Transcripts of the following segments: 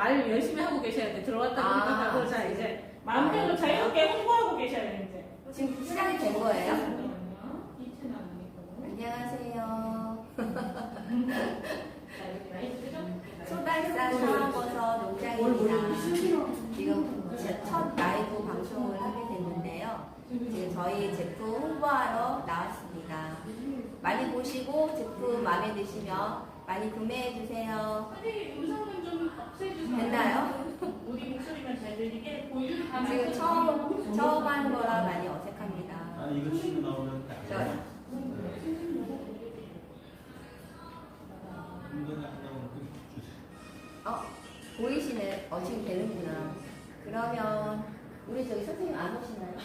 말 열심히 하고 계셔야 돼. 들어왔다 아, 보니까 자 이제 마음대로 아, 자유롭게 홍보하고 계셔야 돼 이제. 지금 시작이 된 거예요? 안녕하세요. 소달산 상황버섯 농장입니다. 지금 제 첫 라이브 방송을 하게 됐는데요. 지금 저희 제품 홍보하러 나왔습니다. 많이 보시고 제품 마음에 드시면 많이 구매해 주세요. 선생님 음성은 좀. 됐나요? 우리 목소리만 잘 들리게 보여주는 지금 처음 처음 하는 거라 많이 어색합니다. 아니 이거 치고 나오면 그 주세요. 어 보이시네. 어 지금 되는구나. 그러면 우리 저기 선생님 안 오시나요?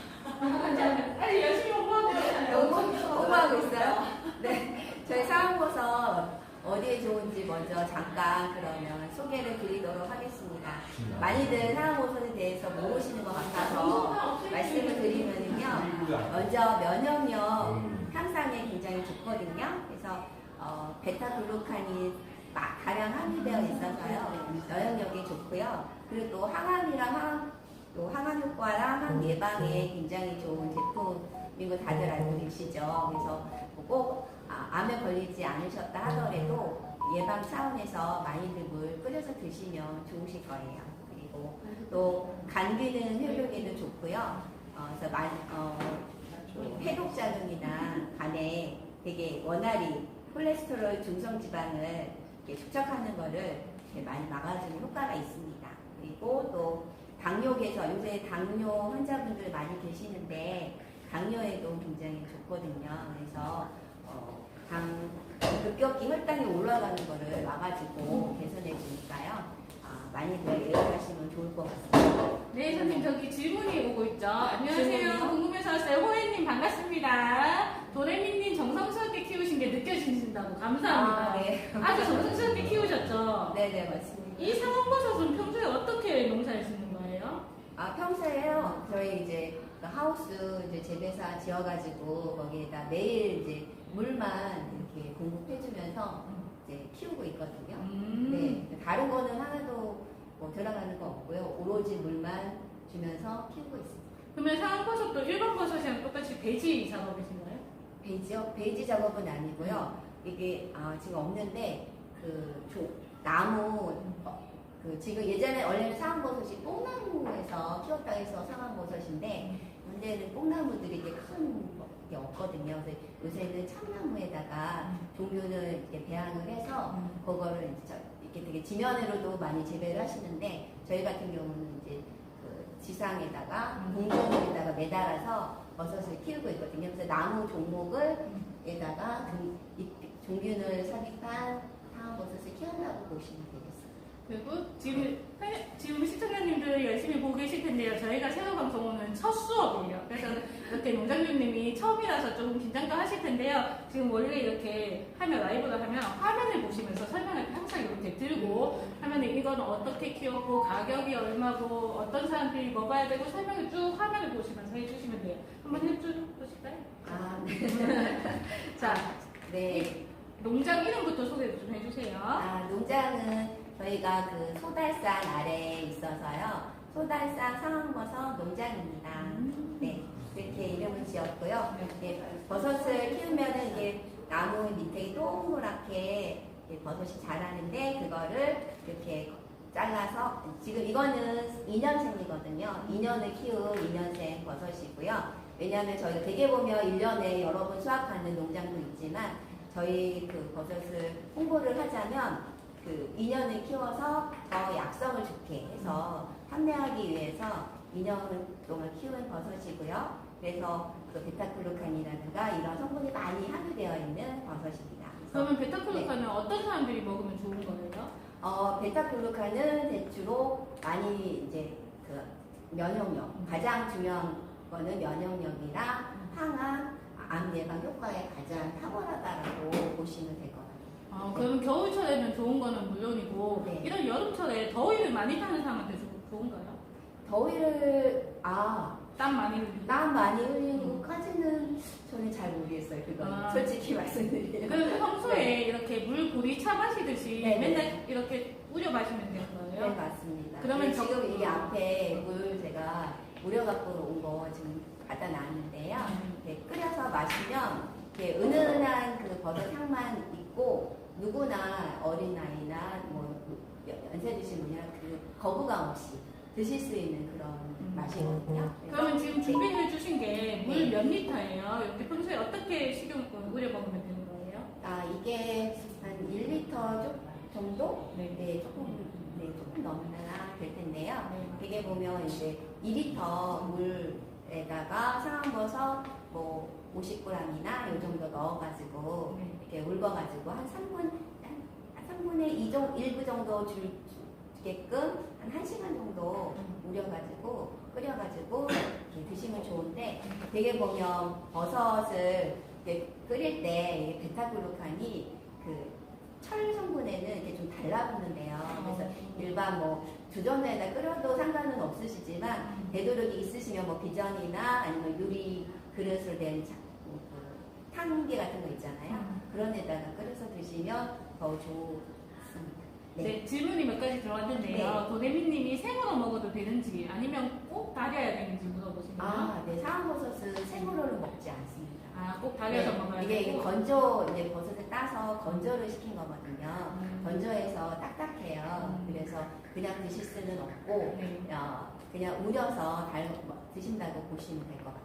아니 열심히 홍보하고 계셔요. 홍보, 홍보하고 있어요? 네. 저희 상황버섯 어디에 좋은지 먼저 잠깐 그러면 소개를 드리도록 하겠습니다. 많이들 상황버섯에 대해서 모르시는 것 같아서 말씀을 드리면은요. 먼저 면역력 향상에 굉장히 좋거든요. 그래서 어, 베타글루칸이 마- 다량 함유되어 있어서요. 면역력이 좋고요. 그리고 또 항암이랑 항, 또 항암 효과랑 항 예방에 굉장히 좋은 제품인 거 다들 알고 계시죠. 그래서 꼭 아, 암에 걸리지 않으셨다 하더라도 예방 차원에서 많이들 물 끓여서 드시면 좋으실 거예요. 그리고 또간 기능 회복에도 좋고요. 어, 그래서 많이, 어, 또 해독작용이나 간에 되게 원활히 콜레스테롤 중성 지방을 축적하는 거를 많이 막아주는 효과가 있습니다. 그리고 또 당뇨에서 요새 당뇨 환자분들 많이 계시는데 당뇨에도 굉장히 좋거든요. 그래서 어, 당 급격히 혈당이 올라가는 거를 막아주고 개선해 주니까요. 아, 많이들 이용하시면 좋을 것 같습니다. 네, 선생님 저기 질문이 오고 있죠. 안녕하세요. 질문이요? 궁금해서 왔어요. 호혜님 반갑습니다. 도레미님 정성스럽게 키우신 게 느껴지신다고 감사합니다. 아, 네. 아주 정성스럽게 키우셨죠. 네네 맞습니다. 이 상황버섯은 평소에 어떻게 농사하시는 거예요? 아 평소에요 저희 이제 그 하우스 이제 재배사 지어가지고 거기에다 매일 이제 물만 이렇게 공급해주면서 이제 키우고 있거든요. 음. 네 다른 거는 하나도 뭐 들어가는 거 없고요 오로지 물만 주면서 키우고 있습니다. 그러면 상황버섯도 일반 버섯이랑 똑같이 배지 작업이신가요? 베이지요? 베이지 작업은 아니고요. 이게 아, 지금 없는데 그 조, 나무 어, 그 지금 예전에 원래는 상황버섯이 뽕나무에서 키웠다 해서 상황버섯인데 문제는 뽕나무들이 이게 큰 게 없거든요. 그래서 요새는 참나무에다가 종류를 이렇게 배양을 해서 그거를 이제 저- 이렇게 되게 지면으로도 많이 재배를 하시는데 저희 같은 경우는 이제 그 지상에다가 공정에다가 매달아서 버섯을 키우고 있거든요. 그래서 나무 종목을 에다가 종, 종균을 삽입한 상황버섯을 키운다고 보시면 되겠습니다. 그리고 지금 지금 시청자님들 열심히 보고 계실 텐데요. 저희가 새로 방송은 첫 수업이에요. 그래서 이렇게 농장주님이 처음이라서 조금 긴장도 하실 텐데요. 지금 원래 이렇게 하면 라이브를 하면 화면을 보시면서 설명을 항상 이렇게 들고 하면은 이건 어떻게 키웠고 가격이 얼마고 어떤 사람들이 먹어야 되고 설명을 쭉 화면을 보시면서 해주시면 돼요. 한번 해주 보실까요? 아, 자, 네. 농장 이름부터 소개 좀 해주세요. 아, 농장은 저희가 그 소달산 아래에 있어서요. 소달산 상황버섯 농장입니다. 네. 이렇게 이름을 지었고요. 이렇게 버섯을 키우면은 이게 나무 밑에 동그랗게 버섯이 자라는데 그거를 이렇게 잘라서 지금 이거는 2년생이거든요. 2년을 키운 2년생 버섯이고요. 왜냐하면 저희가 대개 보면 1년에 여러 번 수확하는 농장도 있지만 저희 그 버섯을 홍보를 하자면 그 2년을 키워서 더 약성을 좋게 해서 판매하기 위해서 2년 동안 키운 버섯이고요. 그래서 그 베타글루칸이라든가 이런 성분이 많이 함유되어 있는 버섯입니다. 그러면 베타클로카는 어떤 사람들이 먹으면 좋은 거예요? 어, 베타글루칸은 대주로 많이 이제 그 면역력 가장 중요한 거는 면역력이랑 항암, 암 예방 효과에 가장 탁월하다라고 보시면 될 것 같아요. 아, 그러면 겨울철에는 좋은 거는 물론이고 네. 이런 여름철에 더위를 많이 타는 사람한테 좋- 좋은가요? 더위를 아 땀 많이 흘리고 땀 많이 흘리고까지는 저는 잘 모르겠어요. 그거는 아. 솔직히 말씀드리면. 그럼 평소에 네. 이렇게 물 고리 차 마시듯이 네, 네. 맨날 이렇게 우려 마시면 되는 거예요? 거예요? 네, 맞습니다. 그러면 네, 저- 지금 이게 앞에 물 제가 우려 갖고 온 거 지금 갖다 놨는데요. 음. 네, 끓여서 마시면 이렇게 은은한 그 버섯 향만 있고 누구나 어린아이나 뭐 연세 드신 분이나 그 거부감 없이 드실 수 있는 그런 음. 맛이거든요. 그래서 그러면 지금 네. 준비해 주신 게물 네. 몇 리터예요? 여기 평소에 어떻게 식용 우려 먹으면 되는 거예요? 아 이게 한 1리터 조- 정도? 네. 네, 조금 네, 조금 넘나 될 텐데요. 네. 이게 보면 이제 2리터 물에다가 상황버섯 뭐 50g이나 요 정도 넣어가지고 네. 이렇게 울궈가지고 한 3분, 한 3분의 2 정도, 1부 정도 줄, 주게끔 한 1시간 정도 우려가지고 끓여가지고 이렇게 드시면 좋은데 되게 보면 버섯을 끓일 때 베타글루칸이 그 철 성분에는 이렇게 좀 달라붙는데요. 그래서 일반 뭐 주전자에다 끓여도 상관은 없으시지만 되도록이 있으시면 뭐 비전이나 아니면 유리 그릇으로 된 탕기 같은 거 있잖아요. 그런 데다가 끓여서 드시면 더 좋습니다. 네. 네. 질문이 몇 가지 들어왔는데요. 도대미님이 생으로 먹어도 되는지 아니면 꼭 달여야 되는지 물어보시네요. 아, 네. 상황버섯은 생으로는 먹지 않습니다. 아, 꼭 달여서 네, 먹어야 이게 되고. 건조, 이제 버섯을 따서 건조를 시킨 거거든요. 음. 건조해서 딱딱해요. 음. 그래서 그냥 드실 수는 없고, 네. 어, 그냥 우려서 달, 드신다고 보시면 될 것 같아요.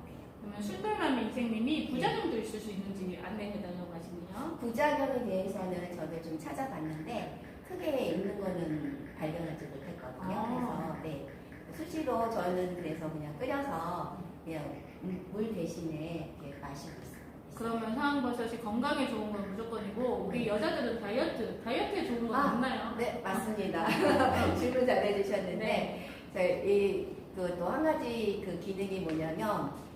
그러면 술돌맘 인생님이 부작용도 있을 수 있는지 안내해달라고 하시네요. 부작용에 대해서는 저도 좀 찾아봤는데, 크게 있는 거는 발견하지 못했거든요. 아. 그래서, 네. 수시로 저는 그래서 그냥 끓여서 그냥 물- 물 대신에 이렇게 마시고 있어요. 그러면 상황버섯이 건강에 좋은 건 무조건이고 우리 여자들은 다이어트, 다이어트에 좋은 건 아, 없나요? 네, 맞습니다. 질문 잘 해주셨는데, 네. 그또 한 가지 그 기능이 뭐냐면, 이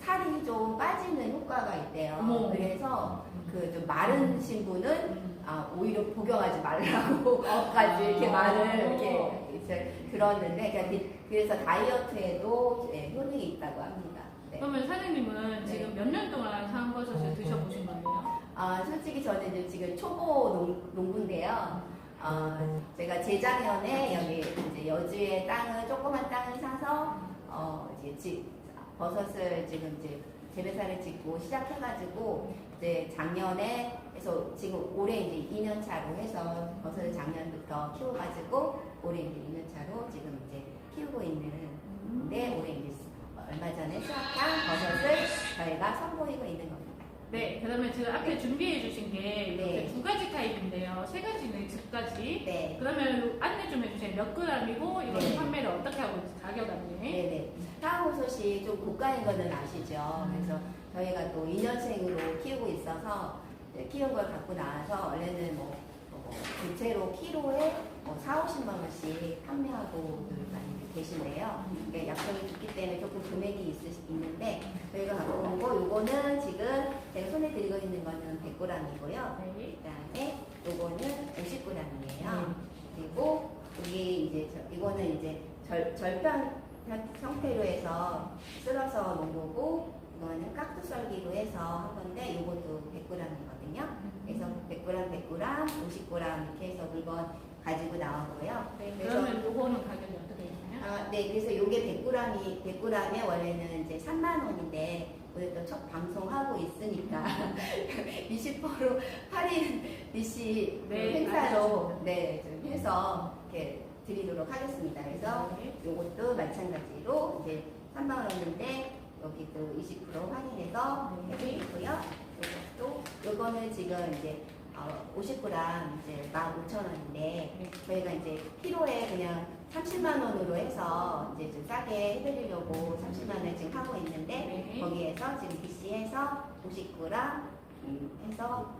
살이 좀 빠지는 효과가 있대요. 어머. 그래서 그 좀 마르신 분은 음. 아, 오히려 복용하지 말라고까지 이렇게 말을 이렇게 이제 들었는데, 그러니까 그- 그래서 다이어트에도 예, 효능이 있다고 합니다. 네. 그러면 사장님은 네. 지금 몇 년 동안 상황버섯을 드셔보신 거예요? 아, 솔직히 저는 이제 지금 초보 농, 농부인데요. 어, 제가 재작년에 여기 이제 여주에 땅을 조그만 땅을 사서 어 이제 지, 버섯을 지금 이제 재배사를 짓고 시작해가지고 이제 작년에 해서 지금 올해 이제 2년 차로 해서 버섯을 작년부터 키워가지고 올해 이제 2년 차로 지금 이제 키우고 있는데 올해 이제 얼마 전에 수확한 버섯을 저희가 선보이고 있는 겁니다. 네, 그러면 지금 앞에 준비해 주신 게 이렇게 네. 두 가지 타입인데요. 세 가지는 즙까지. 네. 그러면 안내 좀 해주세요. 몇 그램이고 이건 네. 판매를 어떻게 하고 있는지 가격 안내. 네네. 사과버섯이 좀 고가인 거는 아시죠? 그래서 저희가 또 2년생으로 키우고 있어서 키운 걸 갖고 나와서 원래는 뭐, 뭐 대체로 키로에 뭐 4, 50만 원씩 판매하고 많이 계신데요. 그러니까 약속이 좋기 때문에 조금 금액이 있으, 있는데 저희가 갖고 온 거 요거는 지금 제가 손에 들고 있는 거는 100g이고요. 네. 그다음에 요거는 50g이에요. 그리고 여기 이제 저- 이거는 이제 절, 절편 형- 형태로 해서 쓸어서 놓은 거고 이거는 깍두 썰기로 해서 한 건데 이것도 100g이거든요. 그래서 100g, 100g, 50g 이렇게 해서 물건 가지고 나오고요. 네, 그래서 그러면 요거는 가격이 어떻게 되나요? 아, 네, 그래서 이게 100g이 100g에 원래는 이제 3만 원인데 오늘 또 첫 방송하고 있으니까 20% 할인 DC 네, 행사로 네, 좀 해서 이렇게 드리도록 하겠습니다. 그래서 네. 이것도 마찬가지로 이제 3만 원인데 여기도 20% 할인해서 네. 해드리고요. 이것도 요거는 지금 이제 어, 50g 이제 15,000원인데 네. 저희가 이제 키로에 그냥 30만 원으로 해서 이제 좀 싸게 해드리려고 30만 원 지금 하고 있는데 네. 거기에서 지금 BC에서 50g 음, 해서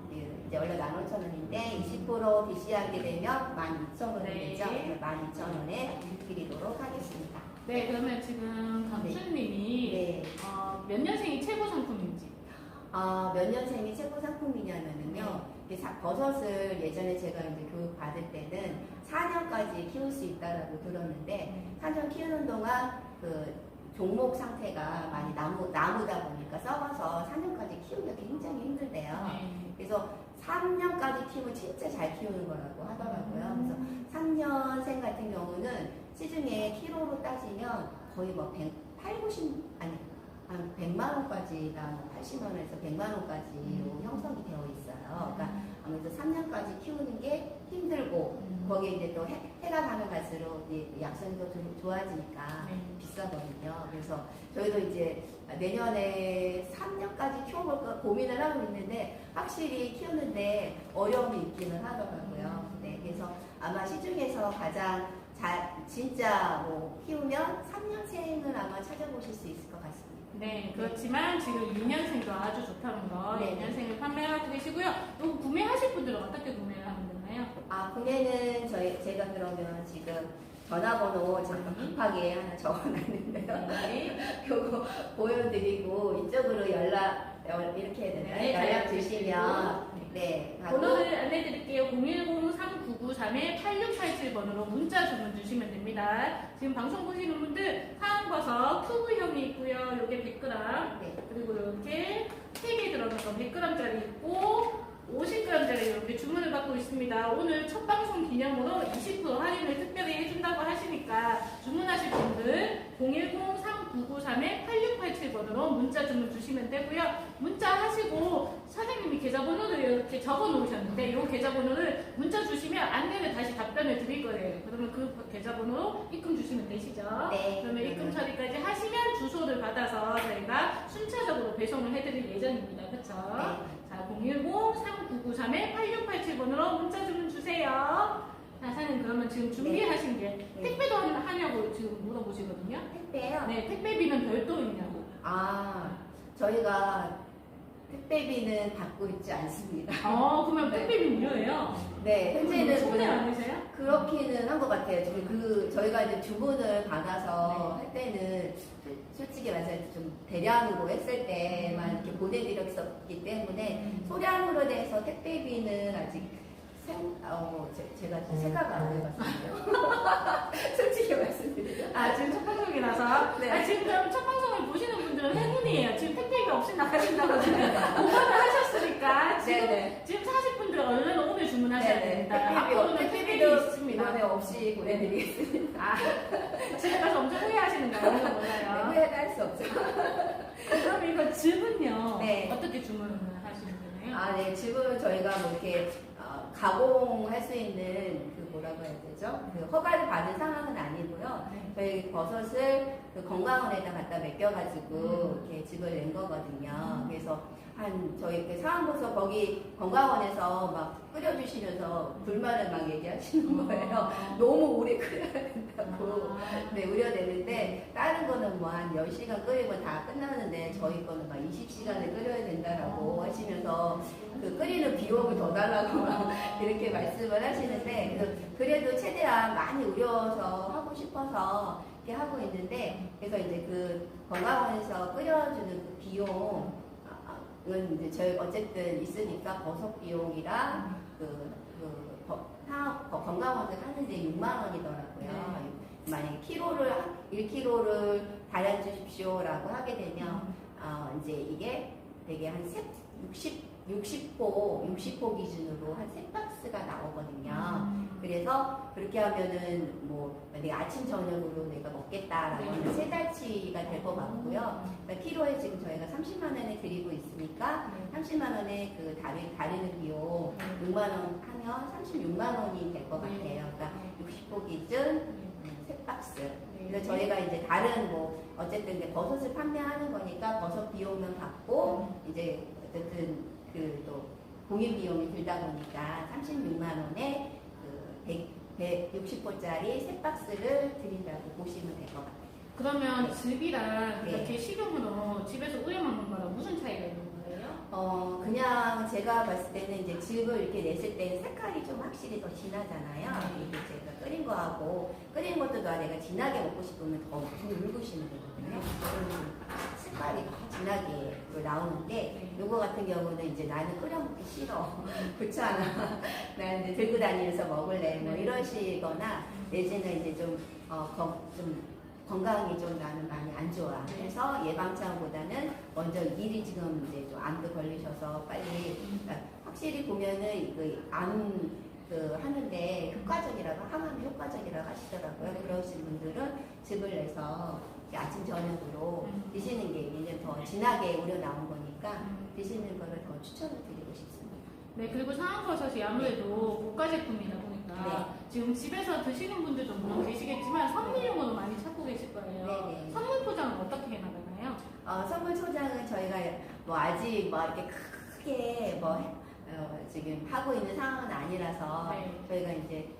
이제 원래 15,000원인데 20% BC하게 되면 12,000원이 네. 되죠. 12,000원에 드리도록 하겠습니다. 네, 그러면 지금 강수님이 네. 어, 몇 년생이 최고 상품인지. 아, 몇 년생이 최고 상품이냐면요. 이 사- 버섯을 예전에 제가 이제 교육 받을 때는 4년까지 키울 수 있다라고 들었는데 4년 키우는 동안 그 종목 상태가 많이 나무, 나무다 보니까 썩어서 4년까지 키우기가 굉장히 힘들대요. 네. 그래서 3년까지 키우면 진짜 잘 키우는 거라고 하더라고요. 그래서 3년생 같은 시중에 키로로 따지면 거의 뭐 100, 8, 90 아니 한 100만 원까지가 80만 원에서 100만 원까지로 형성이 되어 있어요. 그러니까 아무래도 3년까지 키우는 게 힘들고 거기에 이제 또 해, 해가 가면 갈수록 약성도 좀 좋아지니까 네. 비싸거든요. 그래서 저희도 이제 내년에 3년까지 키워볼까 고민을 하고 있는데 확실히 키우는데 어려움이 있기는 하더라고요. 네, 그래서 아마 시중에서 가장 잘 진짜 뭐 키우면 3년생을 아마 찾아보실 수 있을 것 같습니다. 네, 그렇지만 지금 2년생도 아주 좋다는 거 네. 2년생을 판매하고 계시고요. 이거 구매하실 분들은 어떻게 구매를 하면 되나요? 아, 구매는 저희 제가 그러면 지금 전화번호 잠깐 급하게 하나 적어놨는데요. 네. 요거 보여드리고 이쪽으로 연락 연- 이렇게 해야 되나요? 네, 연락 주시면. 네 하고 번호를 안내드릴게요. 010-3993-8687번으로 문자 주문 주시면 됩니다. 지금 방송 보시는 분들 사은버섯 큐브형이 있고요. 요게 100g 네. 그리고 이렇게 3개 들어가는 거 100g짜리 있고 50g짜리 이렇게 주문을 받고 있습니다. 오늘 첫 방송 기념으로 20% 할인을 특별히 해준다고 하시니까 주문하실 분들 010-3993-8687번으로 문자 주문 주시면 되고요. 문자 하시고 사장님이 계좌번호를 이렇게 적어 놓으셨는데 이 계좌번호를 문자 주시면 안내를 다시 답변을 드릴 거예요. 그러면 그 계좌번호로 입금 주시면 되시죠? 네. 그러면 입금 처리까지 하시면 주소를 받아서 저희가 순차적으로 배송을 해드릴 예정입니다. 그렇죠? 자, 010-3993-8687번으로 문자 주문 주세요. 자, 사장님 그러면 지금 준비하신 게 네. 택배도 하냐고 지금 물어보시거든요. 택배요? 네, 택배비는 별도 있냐고. 아 저희가 택배비는 받고 있지 않습니다. 어, 그러면 택배비 무료예요? 네 현재는 손해 그- 안 되세요? 그렇기는 한 것 같아요. 지금 그 저희가 이제 주문을 받아서 네. 할 때는 솔- 솔직히 말해서 좀 대량으로 했을 때만 이렇게 보내드렸었기 때문에 소량으로 돼서 택배비는 아직 생, 어, 제, 제가 생각 안 해봤어요. 솔직히 말씀드리면. 아, 지금 첫 방송이라서. 네. 아, 지금 그럼 첫 방송을 보시는 분 들은 행운이에요. 지금 택배비 없이 나가신다고 지금 오만을 하셨으니까. 지금, 네네. 지금 사실 분들은 얼른 오늘 주문하셔야 네네. 됩니다. 택배비, 앞으로는 택배비 택배비도 있습니다. 이번에 없이 보내드리겠습니다. 아, 집에 가서 엄청 후회하시는 거 아니에요? 네, 몰라요. 후회도 할 수 없죠. 그럼 이거 즙은요? 네. 어떻게 주문을 하시는 거예요? 아, 네. 지금 저희가 뭐 이렇게 어, 가공할 수 있는 그 뭐라고 해야 되죠? 그 허가를 받은 상황은 아니고요. 네. 저희 버섯을 그 건강원에다 갖다 맡겨가지고 음. 이렇게 즙을 낸 거거든요. 그래서 한 저희 그 사암버섯 거기 건강원에서 막 끓여주시면서 불만을 막 얘기하시는 거예요. 너무 오래 끓여야 된다고. 아, 네, 우려되는데 다른 거는 뭐 한 10시간 끓이면 다 끝나는데 저희 거는 막 20시간을 끓여야 된다라고 하시면서 그 끓이는 비용을 더 달라고 막 이렇게 말씀을 하시는데 그래도 최대한 많이 우려서 하고 싶어서 이렇게 하고 있는데 그래서 이제 그 건강원에서 끓여주는 그 비용 아, 은 이제 저희 어쨌든 있으니까 버섯 비용이랑 그, 그 거- 사업 거- 건강원에서 하는데 6만 원이더라고요. 만약에 키로를 1kg를 달여 주십시오라고 하게 되면 어, 이제 이게 되게 한 세, 60, 60포, 60포 기준으로 한세 박스가 나오거든요. 그래서 그렇게 하면은 뭐 내가 아침 저녁으로 내가 먹겠다라고 네. 하면 세 달치가 될 것 같고요. 그러니까 키로에 지금 저희가 30만 원에 드리고 있으니까 30만 원에 그 다리, 다리는 비용 6만 원 하면 36만 원이 될 것 같아요. 그러니까 60포 기준 음, 세 박스. 그래서 저희가 이제 다른 뭐 어쨌든 이제 버섯을 판매하는 거니까 버섯 비용은 받고 이제 어쨌든 그 또 공인 비용이 들다 보니까 36만 원에 그 100, 160호짜리 세 박스를 드린다고 보시면 될 것 같아요. 그러면 즙이랑 네. 이렇게 식용으로 집에서 우려 먹는 거랑 무슨 차이가 있는 거예요? 어 그냥 제가 봤을 때는 이제 즙을 이렇게 냈을 때 색깔이 좀 확실히 더 진하잖아요. 이게 제가 끓인 거하고 끓인 것도 더 내가 진하게 먹고 싶으면 더 묽으시면 되거든요. 그러면 색깔이 더 진하게 또 나오는데 요거 같은 경우는 이제 나는 끓여 먹기 싫어. 그렇잖아. 나 이제 들고 다니면서 먹을래. 뭐 이러시거나 내지는 이제 좀, 어, 건- 좀 건강이 좀 나는 많이 안 좋아. 그래서 예방차원보다는 먼저 미리 지금 이제 좀 암도 걸리셔서 빨리 그러니까 확실히 보면은 그암 그 하는데 효과적이라고 항암에 효과적이라고 하시더라고요. 그러신 분들은 즙을 내서 아침 저녁으로 음. 드시는 게 이제 더 진하게 우려 나온 거니까 음. 드시는 거를 더 추천을 드리고 싶습니다. 네, 그리고 상황버섯이 아무래도 고가 제품이다 보니까 지금 집에서 드시는 분들도 물론 계시겠지만 선물용으로 많이 찾고 계실 거예요. 네 네. 선물 포장은 어떻게 해나가나요? 어, 선물 소장은 저희가 뭐 아직 뭐 이렇게 크게 뭐 해- 어, 지금 하고 있는 상황은 아니라서 네. 저희가 이제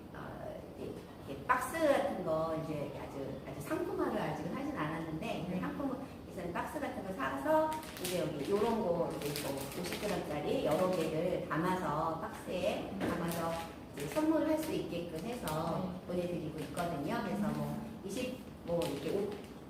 박스 같은 거 이제 아주 아주 상품화를 아직은 하진 않았는데 그 네. 상품 이제 박스 같은 거 사서 이제 여기 요런 거 이제 뭐 50g짜리 여러 개를 담아서 박스에 담아서 이제 선물할 수 있게끔 해서 네. 보내드리고 있거든요. 그래서 뭐 20, 뭐 이렇게 오,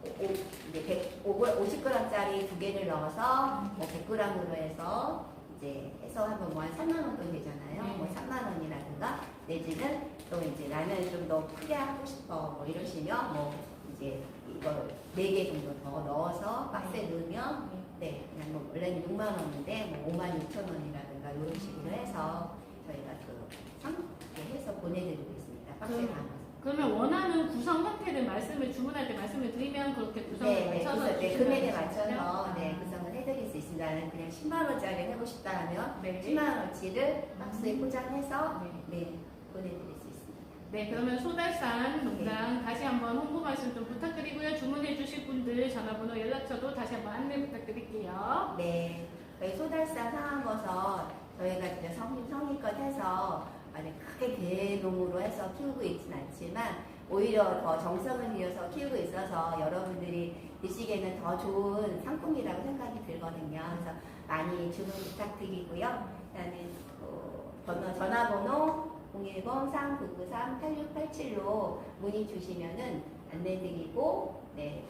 오, 오- 이제 100, 50g짜리 두 개를 넣어서 뭐 100g으로 해서 이제 해서 하면 뭐 한 3만 원 돈 되잖아요. 네. 뭐 3만 원이라든가 내지는 또 이제 나는 좀 더 크게 하고 싶어 뭐 이러시면 뭐 이제 이거 4개 정도 더 넣어서 박스에 넣으면 네 그냥 뭐 원래는 6만 원인데 뭐 5만 6천 원이라든가 이런 식으로 해서 저희가 그 상, 이렇게 해서 보내드리고 있습니다. 박스에 그- 담아서. 그러면 원하는 구성 형태를 말씀을 주문할 때 말씀을 드리면 그렇게 구성을 네, 네, 맞춰서 네, 주시면 금액에? 맞춰서 네, 아. 구성을 해드릴 수 있습니다. 나는 그냥 10만 원짜리 하고 싶다 하면 네. 10만 원어치를 박스에 포장해서 네. 네, 있습니다. 네, 그러면 소달산 농장 다시 한번 홍보 말씀 좀 부탁드리고요. 주문해 주실 분들 전화번호 연락처도 다시 한번 안내 부탁드릴게요. 네, 저희 소달산 상황버섯 저희가 진짜 성, 성의껏 해서 아니 크게 대농으로 해서 키우고 있진 않지만 오히려 더 정성을 들여서 키우고 있어서 여러분들이 드시기에는 더 좋은 상품이라고 생각이 들거든요. 그래서 많이 주문 부탁드리고요. 일단은 어, 번호, 전화번호 010-3993-8687로 문의 주시면은 안내드리고 네,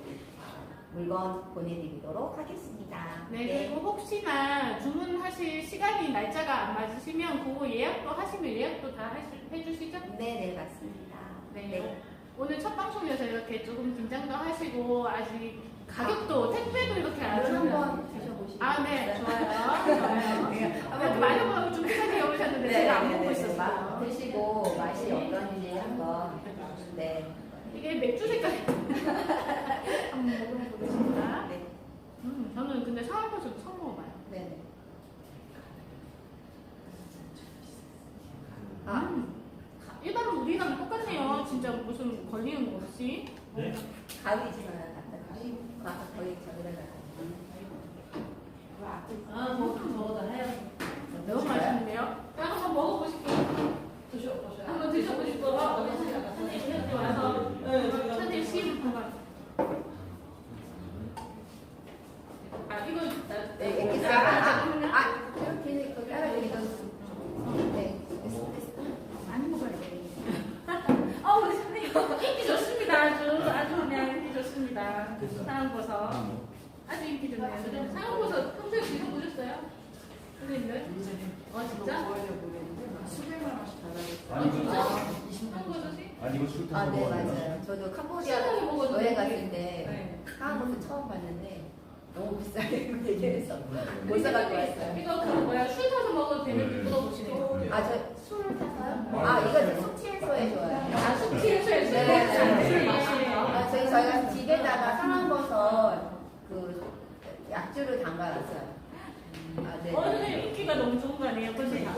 물건 보내드리도록 하겠습니다. 네, 그리고 혹시나 주문하실 시간이 날짜가 안 맞으시면 그거 예약도 하시면 예약도 다 하시- 해주시죠? 네, 네, 맞습니다. 네. 오늘 첫 방송이어서 이렇게 조금 긴장도 하시고 아직 가격도 택배도 이렇게 안물 주는 한번 드셔보시고. 아, 네, 좋아요. 좋아요. 네, 아무래도 많은 분하고 준비까지 오셨는데 제가 안 보고 있었어요. 드시고 맛이 어떤지 한번. 네. 이게 맥주 색깔이 한번 먹어보겠습니다. 네. 음, 저는 근데 상황버섯 처음 먹어봐요. 네. 네. 아, 아, 일반 우리랑 똑같네요. 진짜 무슨 걸리는 거 없이. 네. 가위 있어요. 갖다 가위. 아, 거기 저기다가. 아, 뭐좀 저거다 해요. 너무 맛있는데요? 자, 한번 먹어보실게요. 드셔보셔요. 한번 드셔보시고 선생님 여기 와서 네, 저희가 선생님 심 한번. 아 이거 나- 네, 이렇게 아, 아, 잠깐만요. 아, 이렇게 그 따라드리던. 네. 많이 먹어야 돼. 아 우리 선생님 인기 좋습니다. 아주 아주 그냥 인기 좋습니다. 사랑버섯 아주 인기 좋네요. 사랑버섯 평소에 드셔보셨어요? 선생님들? 어 진짜? 수백만 원씩 달라고. 어 진짜? 사랑버섯 이? 이거 술 아, 네? 맞아요. 저도 캄보디아 신나게 먹었는데. 여행 갔을 때 네. 한국도 처음 봤는데 너무 비싸게 얘기해서 못 사갖고 왔어요. 이거 그 뭐야 술 타서 먹어도 네. 되는지 물어보시네요. 네. 아, 저 술을 타서요? 아, 이거 이제 숙취해소에 좋아요. 아 숙취해소에 술 네, 네, 네. 술 마시네요. 아, 저희 저희가 집에다가 상황버섯 그 약주를 담가놨어요. 아, 네. 어 선생님 인기가 너무 좋은 거 아니에요? 벌써 다.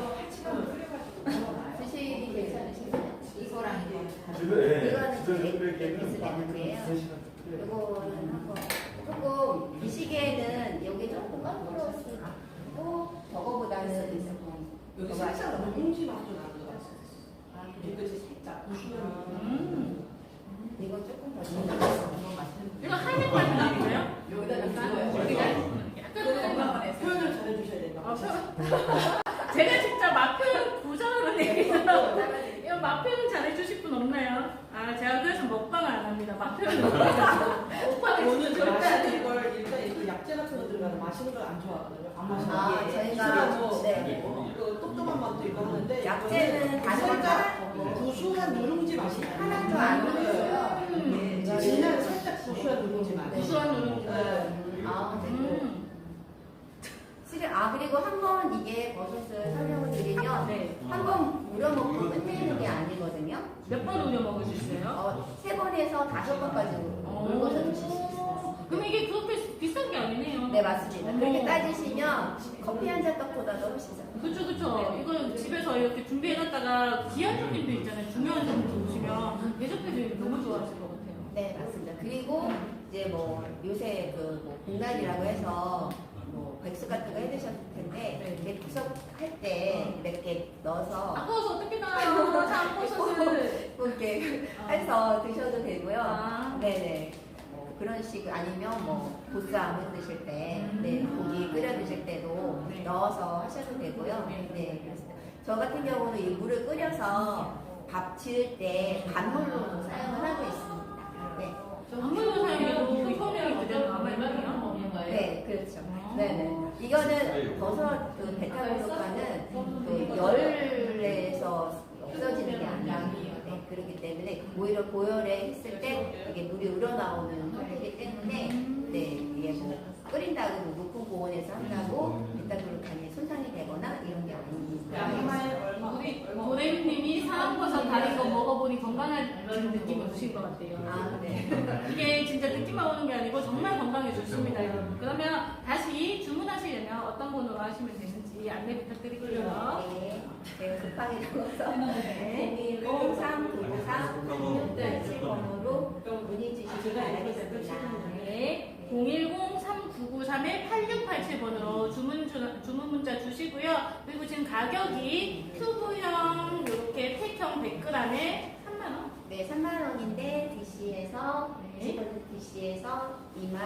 드시기 괜찮으신가요? 이거랑 이거. 집에 이거는 집에 이제 집에 걔는 엑기스 밤에 내는데요. 세 시간. 이거는 한번 조금 이 시기에는 여기 조금 깜찍고 저거보다는 조금 여기 더 살짝. 누룽지 맛도 나는 것 같아요. 아, 이것이 살짝 부수면 음. 이거 조금 더 진하고 이거 한약 같은 느낌이에요? 여기다가 약간 넣어요. 약간 표현을 잘해주셔야 된다. 아, 표- 제가 진짜 맛 표현 부정하는 얘기죠. 이거 맛 표현 잘해주실 분 없나요? 아 제가 그래서 먹방을 안 합니다. 맛 표현 못해가지고 오빠는 오늘 절대 안 해요. 걸 일단 이거 약재 같은 거 들어가서 마시는 걸 안 좋아하거든요. 안 마시는 아, 게 저희가 이상하고 네. 그 똑똑한 맛도 있고 하는데 약재는 다른 살짝 거 구수한 누룽지 맛이 하나도 안 넣었어요. 음. 네, 진한 살짝 구수한 누룽지 맛. 네. 구수한 누룽지. 네. 아, 네. 음. 실은 아아 그리고 한 번 이게 버섯을 설명을 드리면 네. 한 번 우려먹고 끝내는 게 아니거든요. 몇 번 우려 먹을 수 있어요? 어, 세 번에서 다섯 번까지 울고서 드실 수 있어요. 그럼 이게 그렇게 비싼 게 아니네요. 네 맞습니다. 그렇게 따지시면 커피 한잔 값보다도 훨씬 싸요. 그쵸 그쵸 이거 집에서 이렇게 준비해놨다가 귀한 손님들 있잖아요 중요한 손님들 오시면 대접해드리면 너무 좋아하실 것 같아요 네 맞습니다. 그리고 이제 뭐 요새 그뭐 공단이라고 해서 뭐 백숙 같은 거 해드셨을 텐데 네. 백숙 할 때 몇 개 넣어서 아까워서 어떻게 나요 잠버섯을 뭐 이렇게 해서 드셔도 되고요. 아. 네네. 뭐 그런 식 아니면 뭐 보쌈 해 드실 때, 네 고기 끓여 드실 때도 네. 넣어서 하셔도 되고요. 네. 네 그렇습니다. 저 같은 경우는 이 물을 끓여서 밥 지을 때 간물로 사용을 하고 있습니다. 네, 아무로 사용해도 효능이 그대로 남아있네요 네 그렇죠. 아. 네네. 이거는 버섯 그 베타글루칸은 그 열에서 없어지는 게 아니라 네, 그렇기 때문에 오히려 고열에 했을 때 이게 물이 우러나오는 형태이기 때문에 네 이게 뭐 끓인다고 뭐 높은 고온에서 한다고 베타글루칸이 손상이 되거나 이런 게 아닙니다. 우리 도레님이 사랑버섯 다른 거 먹어보니 건강해지는 느낌이 오신 것 같아요 아 네. 이게 진짜 느낌만 오는 게 아니고 정말 건강에 좋습니다 여러분 그러면 다시 주문하시려면 어떤 번호로 하시면 되는지 안내 부탁드릴게요 네. 제가 급하게 적어서 네. 010-3993 8687번으로 문의 주시기 바라겠습니다. 네. 010-3993-8687번으로 주문, 주, 주문 문자 주시고요. 그리고 지금 가격이 큐브형 이렇게 팩형 100g에 3만원. 네, 3만 원인데 DC에서 네. DC에서 2만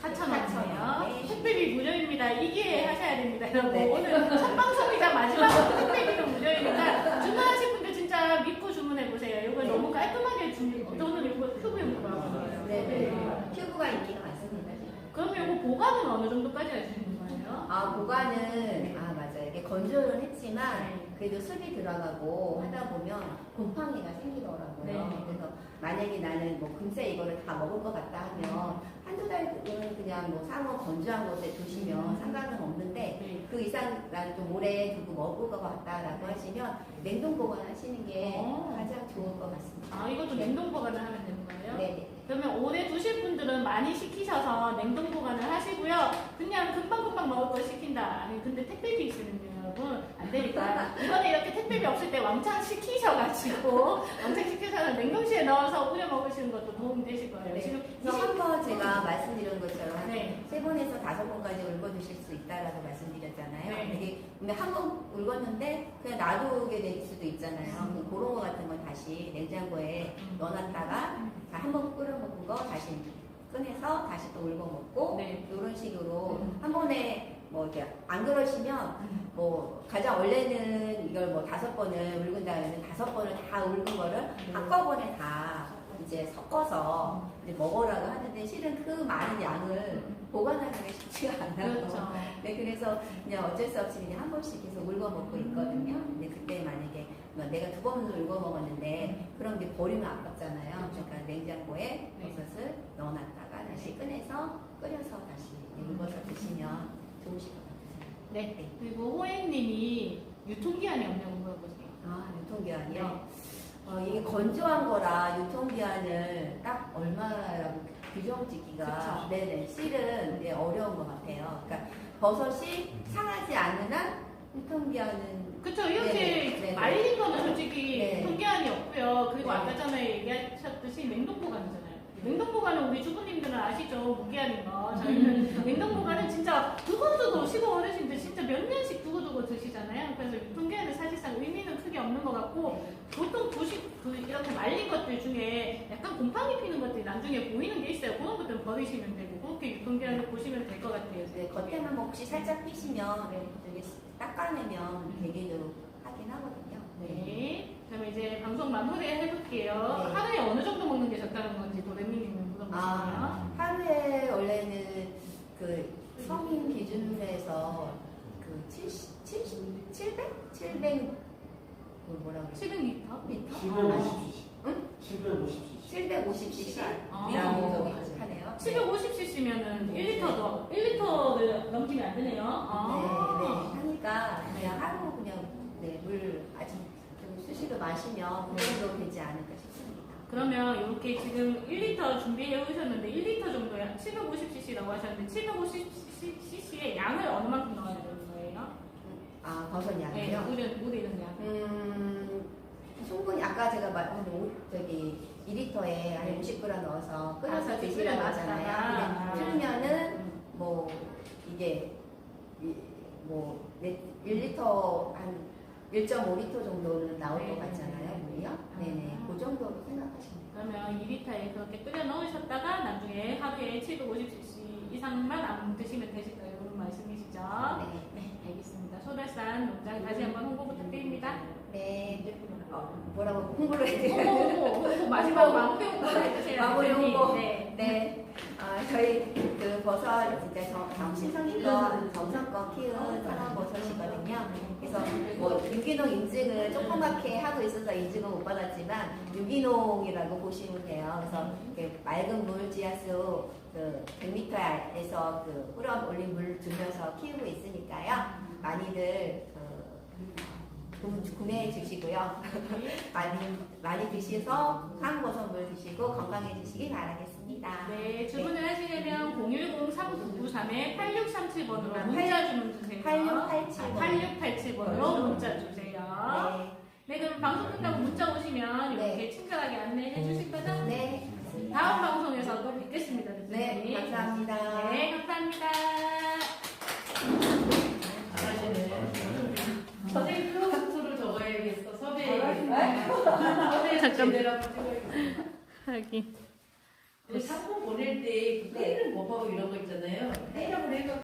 4,000원이에요. 택배비 무료입니다. 이게 하셔야 됩니다, 여러분. 네. 오늘 첫 방송이자 마지막 택배비는 무료입니다. 주문하실 분들 진짜 믿고 주문해보세요. 이거 너무 깔끔하게 주문, 저는 이거 큐브형으로 하거든요. 네, 네. 큐브가 인기가 많습니다. 그러면 이거 보관은 어느 정도까지 하시는 거예요? 아, 보관은 아 맞아요. 이게 건조는 했지만 그래도 습이 들어가고 하다 보면 곰팡이가 생기더라고요. 네. 그래서 만약에 나는 뭐 금세 이거를 다 먹을 것 같다 하면 한두 달은 그냥 뭐 상어 건조한 곳에 두시면 상관은 없는데 네. 그 이상 난좀 오래 두고 먹을 것 같다라고 하시면 냉동 보관하시는 게 어. 가장 좋을 것 같습니다. 아, 이것도 냉동 보관을 하면 되는 거예요? 네. 그러면 오래 두실 분들은 많이 시키셔서 냉동 보관을 하시고요. 그냥 금방금방 먹을 걸 시킨다. 아니, 근데 택배비 있으면요, 여러분. 안 되니까. 이번에 이렇게 택배비 없을 때 왕창 시키셔가지고, 왕창 시키셔서 냉동실에 넣어서 우려 먹으시는 것도 도움이 되실 거예요. 네. 지금 한번 제가 말씀드린 것처럼 네. 세 번에서 다섯 번까지 울고 드실 수 있다라고 말씀드렸잖아요. 네. 근데 한번 울었는데 그냥 놔두게 될 수도 있잖아요. 음. 그 그런 거 같은 건 다시 냉장고에 넣어놨다가 한 번 끓여 먹은 거 다시 꺼내서 다시 또 울고 먹고 네. 이런 식으로 음. 한 번에 뭐 이렇게 안 그러시면 뭐 가장 원래는 이걸 뭐 다섯 번을 울은 다음에 다섯 번을 다 울은 거를 음. 한꺼번에 다 이제 섞어서 이제 먹으라고 하는데 실은 그 많은 양을 보관하기가 쉽지가 않아요. 그렇죠. 네, 그래서 그냥 어쩔 수 없이 그냥 한 번씩 계속 울고 먹고 있거든요. 근데 그때 만약에 뭐 내가 두 번을 울고 먹었는데 그런 게 버리면 아깝잖아요. 그러니까 냉장고에 네. 버섯을 넣어놨다가 다시 꺼내서 끓여서 다시 울어서 드시면 좋으실 것 같아요. 네. 그리고 호행님이 유통기한이 없냐고 물어보세요. 아, 유통기한이요? 어, 이게 건조한 거라 유통기한을 딱 얼마라고 규정 짓기가 그쵸. 네네 실은 예, 어려운 것 같아요. 그러니까 버섯이 상하지 않는 한 유통기한은 그쵸 이렇게 네네, 네네. 말린 거는 솔직히 네. 통계안이 없고요. 그리고 네. 아까 전에 얘기하셨듯이 냉동 보관이잖아요. 냉동 보관은 우리 주부님들은 아시죠? 무게하는 거. 저희는 냉동 보관은 진짜 두고두고 시골 어르신들 진짜 몇 년씩 두고두고 드시잖아요. 그래서 유통기한은 사실상 의미는 크게 없는 것 같고 보통 부식 그 이렇게 말린 것들 중에 약간 곰팡이 피는 것들이 나중에 보이는 게 있어요. 그런 것들은 버리시면 되고 그렇게 유통기한을 보시면 될 것 같아요. 네, 혹시 살짝 피시면 되게 닦아내면 되기도 하긴 하거든요. 네. 그럼 이제 방송 마무리 해볼게요. 네. 하루에 어느 정도 먹는 게 적당한 건지 도레미님은 물어보시면. 아, 하루에 원래는 그 성인 기준으로 해서 그 70, 70, 700? 700, 그 뭐라 그래? 700리터? 리터? 750cc. 응? 750cc. 750cc? 아. 750cc면은 1리터도 1리터를 넘기면 안 되네요. 아. 하니까 그냥 하루 그냥 네, 물 아주 좀 수시로 마시면 그 정도 되지 않을까 싶습니다. 그러면 이렇게 지금 1리터 준비해 오셨는데 1리터 정도에 750cc라고 하셨는데 750cc의 양을 어느 만큼 넣어야 되는 거예요? 아 버섯 네, 양이요? 물에 있는 양. 음, 충분히 아까 제가 말한 오- 저기 2리터에 한 네. 50g 넣어서 끓여서 아, 드시라고. 하잖아요. 아. 틀면은 음. 뭐 이게 이- 뭐 1리터 한 1.5리터 정도는 나올 네. 것 같잖아요, 물이요? 아. 네네, 그 정도로 생각하시면 돼요. 그러면 2리터에 그렇게 끓여 넣으셨다가 나중에 하루에 750cc 이상만 안 드시면 되실까 이런 말씀이시죠? 네. 네, 알겠습니다. 소달산 농장 다시 한번 홍보 부탁드립니다. 네, 어, 뭐라고 홍보를 홍보, 해드려요? 마지막 마무리 해주세요. 마무리. 홍보. 네. 네, 아, 저희 그 버섯 진짜 정, 정신성의껏 정성껏 키운 산화버섯이거든요. 그래서 뭐 유기농 인증을 조그맣게 하고 있어서 인증은 못 받았지만 유기농이라고 보시면 돼요. 그래서 이렇게 맑은 물 지하수 그 100m에서 그 흐름 올린 물 주면서 키우고 있으니까요. 많이들 그, 구- 구매해 주시고요. 많이 많이 드셔서 한버섯물 드시고 건강해지시기 바라겠습니다. 네, 주문을 하시려면 010-3993-8637번으로 아, 문자 주문 주세요. 8687 번. 8687번으로 문자 주세요. 네, 네, 그럼 방송 끝나고 문자 오시면 이렇게 네. 친절하게 안내해 주실 거죠? 네. 다음 방송에서 또 뵙겠습니다. 네, 대표님. 감사합니다. 네, 감사합니다. 선생님 잠깐. 한번 찍어야겠어. 하긴. 상품 보낼 때그 페이를 못 하고 이런 거 있잖아요. 페이라고 해서